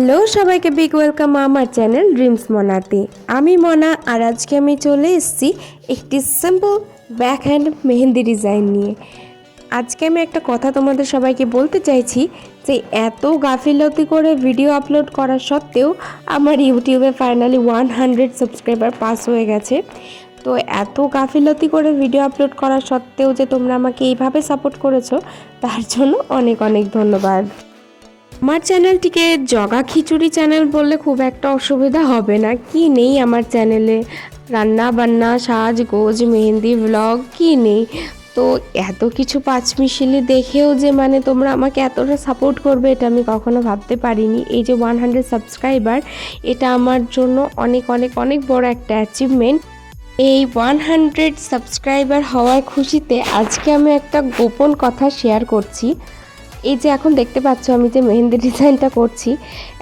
Hello সবাইকে big welcome আমার channel dreams মনাতে আমি মনা, আর আজকে আমি চলে এসেছি একটি simple back hand mehendi design নিয়ে। আজকে আমি একটা কথা তোমাদের সবাইকে বলতে চাইছি যে, এত গাফিলতি করে ভিডিও আপলোড করা সত্ত্বেও আমার ইউটিউবে finally one hundred subscriber pass হয়ে গেছে। তো এত গাফিলতি করে ভিডিও আপলোড করা সত্ত্বেও যে তোমরা আমাকে এইভাবে সাপোর্ট করেছ, তার জন্য অনেক অনেক ধন্যবাদ। আমার চ্যানেলটিকে জগা খিচুড়ি চ্যানেল বললে খুব একটা অসুবিধা হবে না। কি নেই আমার চ্যানেলে? রান্না বান্না সাজগোজ মেহেন্দি ব্লগ কি নেই? তো এত কিছু পাঁচমিশালি দেখেও যে মানে তোমরা আমাকে এতটা সাপোর্ট করবে এটা আমি কখনো ভাবতে পারিনি। এই যে ওয়ান হান্ড্রেড সাবস্ক্রাইবার এটা আমার জন্য অনেক অনেক অনেক বড় একটা অ্যাচিভমেন্ট এই ওয়ান হান্ড্রেড সাবস্ক্রাইবার হওয়ার খুশিতে আজকে আমি একটা গোপন কথা শেয়ার করছি। এই যে এখন দেখতে পাচ্ছ আমি যে মেহেন্দি ডিজাইনটা করছি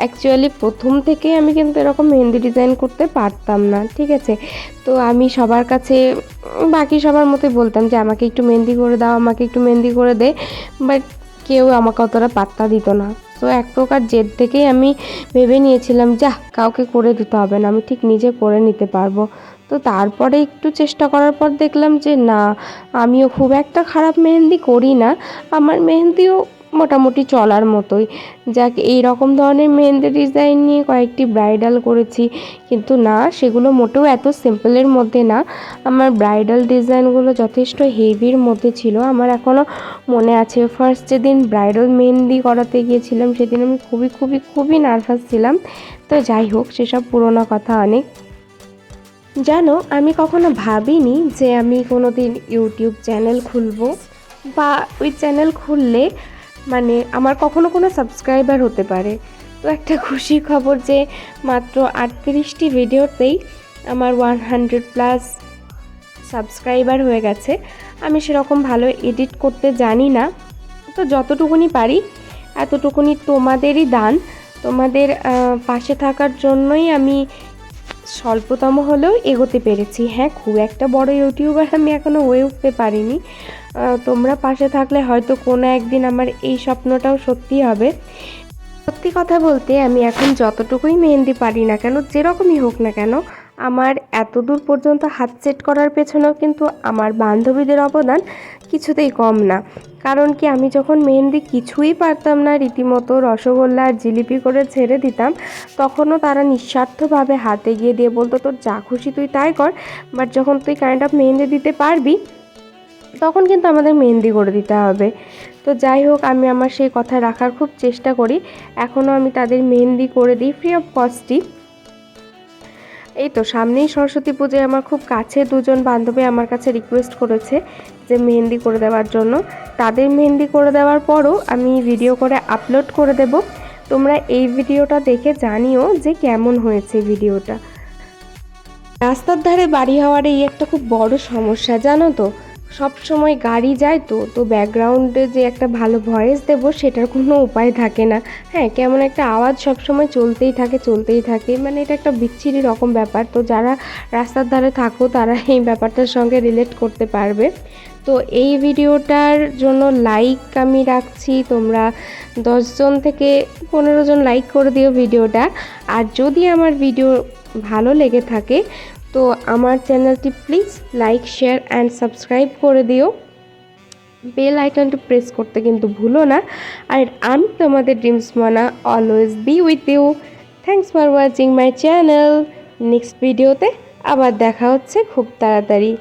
অ্যাকচুয়ালি প্রথম থেকেই আমি কিন্তু এরকম মেহেন্দি ডিজাইন করতে পারতাম না, ঠিক আছে? তো আমি সবার কাছে, বাকি সবার মতোই বলতাম যে আমাকে একটু মেহেন্দি করে দাও, আমাকে একটু মেহেন্দি করে দে বাট কেউ আমাকে অতটা পাত্তা দিত না। তো এক প্রকার জেদ থেকেই আমি ভেবে নিয়েছিলাম যা কাউকে করে দিতে হবে না, আমি ঠিক নিজে করে নিতে পারব। তো তারপরে একটু চেষ্টা করার পর দেখলাম যে, না, আমিও খুব একটা খারাপ মেহেন্দি করি না। আমার মেহেন্দিও মোটামুটি চলার মতোই। যাক, এই রকম ধরনের মেহেন্দি ডিজাইন নিয়ে কয়েকটি ব্রাইডাল করেছি। কিন্তু না, সেগুলো মোটেও এত সিম্পলের মধ্যে না। আমার ব্রাইডাল ডিজাইনগুলো যথেষ্ট হেভির মধ্যে ছিল। আমার এখনও মনে আছে ফার্স্ট যেদিন ব্রাইডাল মেহেন্দি করাতে গিয়েছিলাম, সেদিন আমি খুবই খুবই খুবই নার্ভাস ছিলাম। তো যাই হোক, সেসব পুরোনো কথা অনেক। জানো, আমি কখনো ভাবিনি যে আমি কোনো দিন ইউটিউব চ্যানেল খুলব। বা ওই চ্যানেল খুললে মানে আমার কখনো কোনো সাবস্ক্রাইবার হতে পারে। তো একটা খুশির খবর যে মাত্র আটত্রিশটি ভিডিওতেই আমার ওয়ান হান্ড্রেড প্লাস সাবস্ক্রাইবার হয়ে গেছে। আমি সেরকম ভালো এডিট করতে জানি না। তো যতটুকুনি পারি, এতটুকুনি তোমাদেরই দান। তোমাদের পাশে থাকার জন্যই আমি স্বল্পতম হলেও এগোতে পেরেছি। হ্যাঁ খুব একটা বড় ইউটিউবার আমি এখনও হয়ে উঠতে পারিনি। তোমরা পাশে থাকলে হয়তো কোনো একদিন আমার এই স্বপ্নটাও সত্যি হবে। সত্যি কথা বলতে আমি এখন যতটুকুই মেহেন্দি পারি না কেন, যেরকমই হোক না কেন, আমার এত দূর পর্যন্ত হাত সেট করার পেছনেও কিন্তু আমার বান্ধবীদের অবদান কিছুতেই কম না। কারণ কি, আমি যখন মেহেন্দি কিছুই পারতাম না, রীতিমতো রসগোল্লা আর জিলিপি করে ছেড়ে দিতাম, তখনও তারা নিঃস্বার্থভাবে হাতে গিয়ে দিয়ে বলতো, তোর যা খুশি তুই তাই কর বাট যখন তুই কাইন্ড অফ মেহেন্দি দিতে পারবি, তখন কিন্তু আমাদের মেহেন্দি করে দিতে হবে। তো যাই হোক, আমি আমার সেই কথা রাখার খুব চেষ্টা করি। এখনও আমি তাদের মেহেন্দি করে দিই ফ্রি অফ কস্টই এই তো, সামনেই সরস্বতী পুজোয় আমার খুব কাছে দুজন বান্ধবী আমার কাছে রিকোয়েস্ট করেছে যে মেহেন্দি করে দেওয়ার জন্য। তাদের মেহেন্দি করে দেওয়ার পরও আমি ভিডিও করে আপলোড করে দেব। তোমরা এই ভিডিওটা দেখে জানিও যে কেমন হয়েছে ভিডিওটা রাস্তার ধারে বাড়ি হওয়ার এই একটা খুব বড় সমস্যা, জানো তো? সব সময় গাড়ি যায় তো তো ব্যাকগ্রাউন্ডে যে একটা ভালো ভয়েস দেব সেটার কোনো উপায় থাকে না। হ্যাঁ কেমন একটা আওয়াজ সব সময় চলতেই থাকে চলতেই থাকে। মানে এটা একটা বিচ্ছিরি রকম ব্যাপার। তো যারা রাস্তার ধারে থাকো, তারা এই ব্যাপারটার সঙ্গে রিলেট করতে পারবে। তো এই ভিডিওটার জন্য লাইক আমি রাখছি। তোমরা দশজন থেকে পনেরো জন লাইক করে দিও ভিডিওটা। আর যদি আমার ভিডিও ভালো লেগে থাকে তো আমার চ্যানেলটি please like, share and subscribe করে দিও। বেল আইকনটি প্রেস করতে কিন্তু ভুলো না। আর আমি তোমাদের dreams Mona always be with you thanks for watching my channel next ভিডিওতে আবার দেখা হচ্ছে খুব তাড়াতাড়ি।